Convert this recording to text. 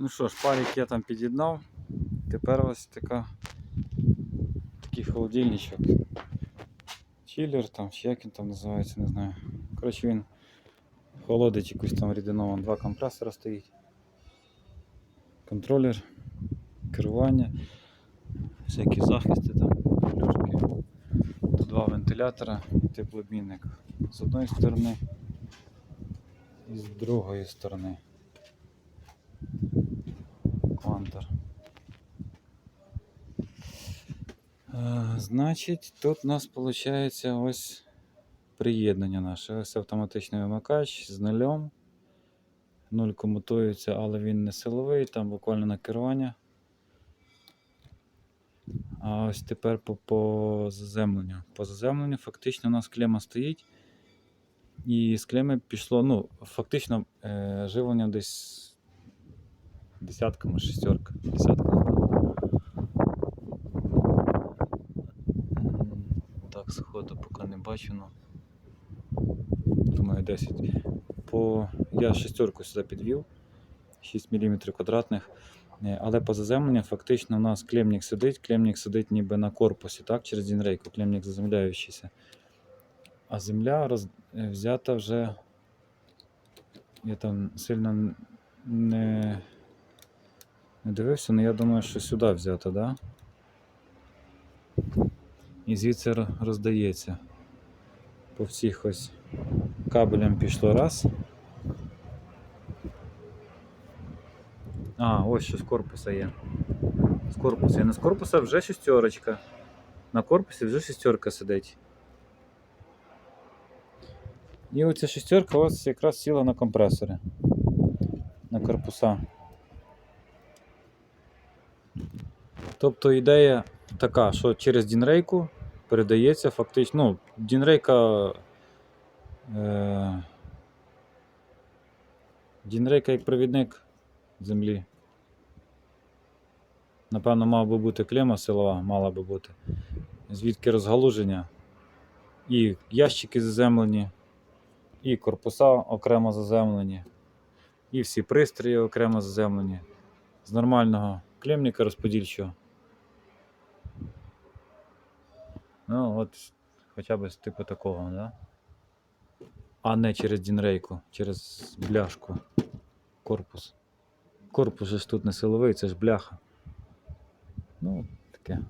Ну що ж, парік я там під'єднав. Тепер ось така такий холодильничок. Чилер там, чи як він там називається, не знаю. Коротше він холодить якусь там рідину, два компресора стоїть. Контролер, керування, всякі захисти там, плюшки. Два вентилятора і теплообмінник з одної сторони і з другої сторони. Значить, тут у нас виходить ось приєднання наше. Ось автоматичний вимикач з нульом. Нуль комутується, але він не силовий, там буквально на керування. А ось тепер по, по заземленню. По заземленню фактично у нас клема стоїть. І з клеми пішло, ну, фактично е, живлення десь десятка, може. Десятка. напевно. М, Так, сходу поки не бачу, ну. Думаю, 10. По... Я шестерку сюди підвів, 6 мм квадратних. Е, Але по заземленню фактично у нас клемник сидить, клемник сидить ніби на корпусі, так, через дінрейку, клемник заземляючийся. А земля роз... е, взята вже. Я там сильно не, не дивився, але я думаю, що сюди взято, да? І звідси роздається. По всіх ось кабелям пішло раз. А, ось що з корпуса є. З корпуса. І не з корпуса вже шестерочка. На корпусі вже шестерка сидить. І оця шестерка ось якраз сіла на компресори. На корпуса. Тобто ідея така, що через Дінрейку передається фактично. Ну, Дінрейка. Е, Дінрейка як провідник землі. Напевно, мав би бути клема силова, мала би бути. Звідки розгалуження. І ящики заземлені, і корпуса окремо заземлені, і всі пристрої окремо заземлені. З нормального клемника розподільчого. Ну, от хоча б з типу такого, да? А не через дінрейку, через бляшку. Корпус. Корпус ж тут не силовий, це ж бляха. Ну, таке.